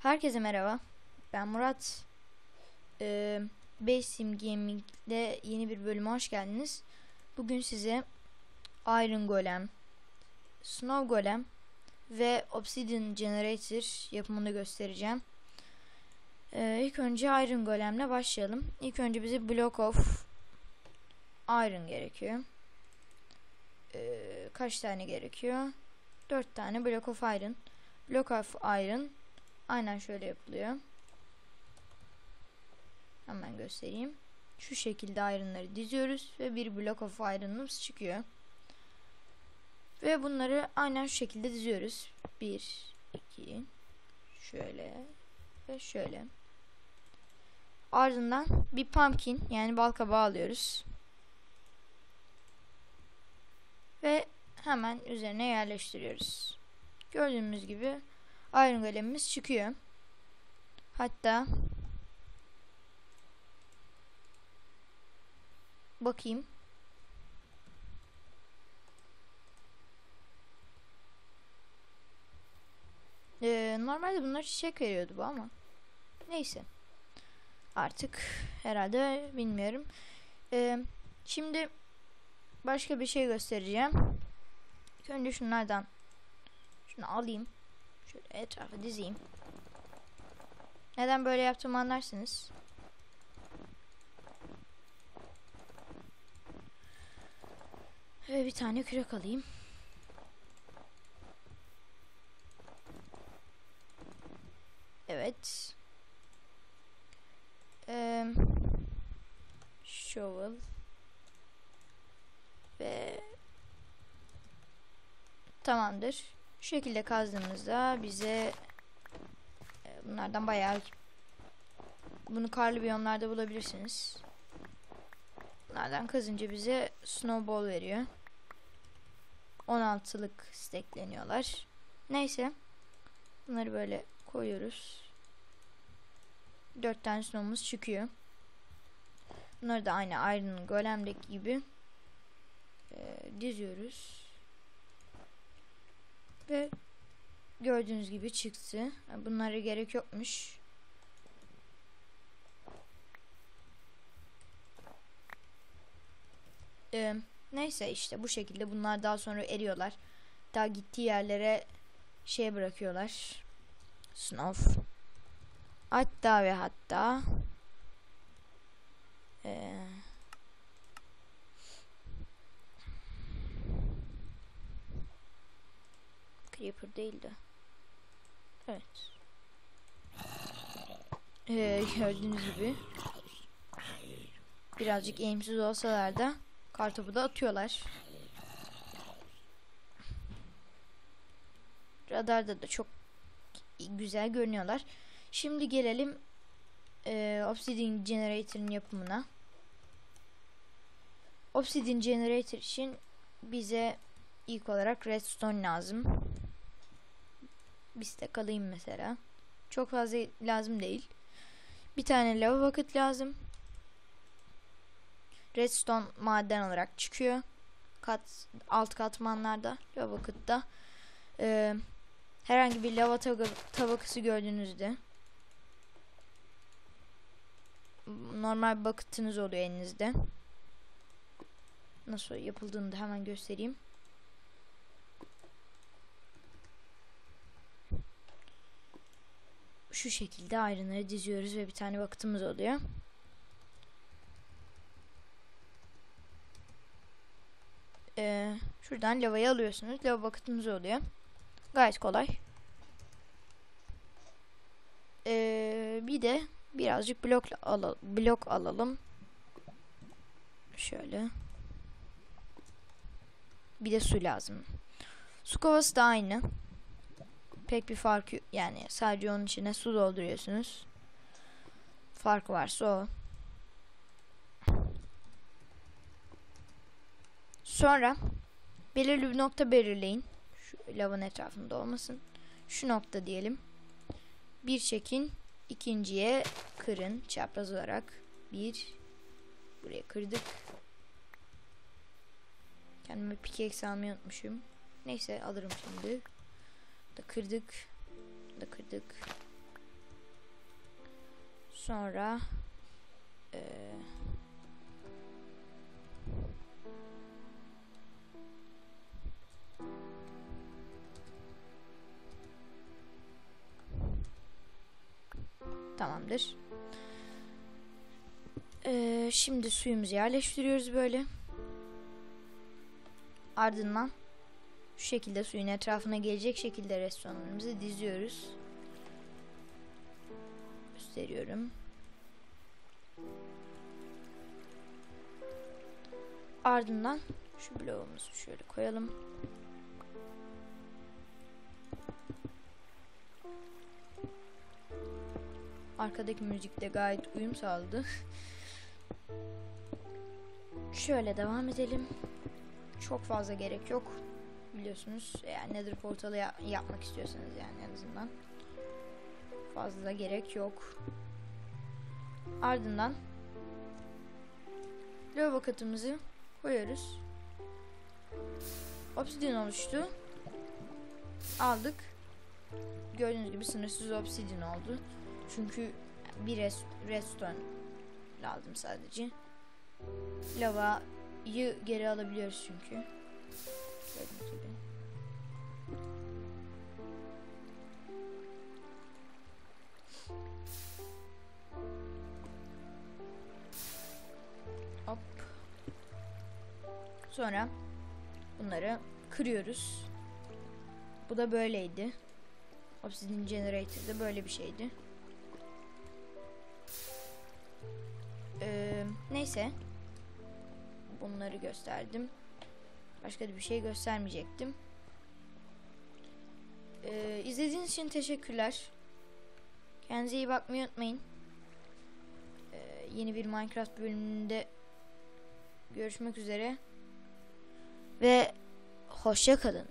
Herkese merhaba. Ben Murat. Ee, Besim Gaming'de yeni bir bölüme hoş geldiniz. Bugün size Iron Golem, Snow Golem ve Obsidian Generator yapımını göstereceğim. Ee, ilk önce Iron Golem'le başlayalım. İlk önce bize Block of Iron gerekiyor. Ee, kaç tane gerekiyor? 4 tane Block of Iron. Block of Iron Aynen şöyle yapılıyor. Hemen göstereyim. Şu şekilde iron'ları diziyoruz ve bir block of iron'ımız çıkıyor. Ve bunları aynen şu şekilde diziyoruz. 1 2 şöyle ve şöyle. Ardından bir pumpkin yani bal kabağı alıyoruz. Ve hemen üzerine yerleştiriyoruz. Gördüğümüz gibi Iron Golem'imiz çıkıyor. Hatta bakayım. Ee, normalde bunlar çiçek veriyordu bu ama. Neyse. Artık herhalde bilmiyorum. Ee, şimdi başka bir şey göstereceğim. önce şunlardan şunu alayım. Şöyle etrafı dizeyim. Neden böyle yaptığımı anlarsınız. Ve bir tane kürek alayım. Evet. Ee, shovel. Ve tamamdır. Şu şekilde kazdığımızda bize e, bunlardan bayağı bunu karlı biyomlarda bulabilirsiniz. Bunlardan kazınca bize snowball veriyor. 16'lık stekleniyorlar. Neyse. Bunları böyle koyuyoruz. 4 tane snow'umuz çıkıyor. Bunları da aynı Iron Golem'deki gibi e, diziyoruz. Ve gördüğünüz gibi çıktı. Bunlara gerek yokmuş. Ee, neyse işte bu şekilde bunlar daha sonra eriyorlar. Daha gittiği yerlere şey bırakıyorlar. Snow. Hatta ve hatta ee, Creeper değildi. Evet. Ee, gördüğünüz gibi birazcık eğimsiz olsalar da kartopu da atıyorlar. Radarda da çok güzel görünüyorlar. Şimdi gelelim e, Obsidian Generator'ın yapımına. Obsidian Generator için bize ilk olarak redstone lazım bir stack alayım mesela. Çok fazla lazım değil. Bir tane lava bucket lazım. Redstone maden olarak çıkıyor. Kat alt katmanlarda lava bucket'ta ee, herhangi bir lava tabakası gördüğünüzde normal bir oluyor elinizde. Nasıl yapıldığını da hemen göstereyim. Şu şekilde ayrınları diziyoruz ve bir tane vakitimiz oluyor. Ee, şuradan lavayı alıyorsunuz. Lava vakitimiz oluyor. Gayet kolay. Ee, bir de birazcık blok, al blok alalım. Şöyle. Bir de su lazım. Su kovası da aynı pek bir fark yani sadece onun içine su dolduruyorsunuz. Fark varsa o. Sonra belirli bir nokta belirleyin. Şu lavın etrafında olmasın. Şu nokta diyelim. Bir çekin. ikinciye kırın çapraz olarak. Bir. Buraya kırdık. Kendime pickaxe almayı unutmuşum. Neyse alırım şimdi kırdık. Da kırdık. Sonra eee Tamamdır. Ee, şimdi suyumuzu yerleştiriyoruz böyle. Ardından şu şekilde suyun etrafına gelecek şekilde restoranlarımızı diziyoruz. Gösteriyorum. Ardından şu bloğumuzu şöyle koyalım. Arkadaki müzik de gayet uyum sağladı. Şöyle devam edelim. Çok fazla gerek yok. Biliyorsunuz eğer Nether portalı ya- yapmak istiyorsanız yani en azından. Fazla gerek yok. Ardından lava katımızı koyuyoruz. Obsidian oluştu. Aldık. Gördüğünüz gibi sınırsız obsidian oldu. Çünkü bir res redstone lazım sadece. Lavayı geri alabiliyoruz çünkü. Gibi. Hop. Sonra bunları kırıyoruz. Bu da böyleydi. Obsidian Generator'da böyle bir şeydi. Ee, neyse. Bunları gösterdim. Başka da bir şey göstermeyecektim. Ee, izlediğiniz için teşekkürler. Kendinize iyi bakmayı unutmayın. Ee, yeni bir Minecraft bölümünde görüşmek üzere. Ve hoşça kalın.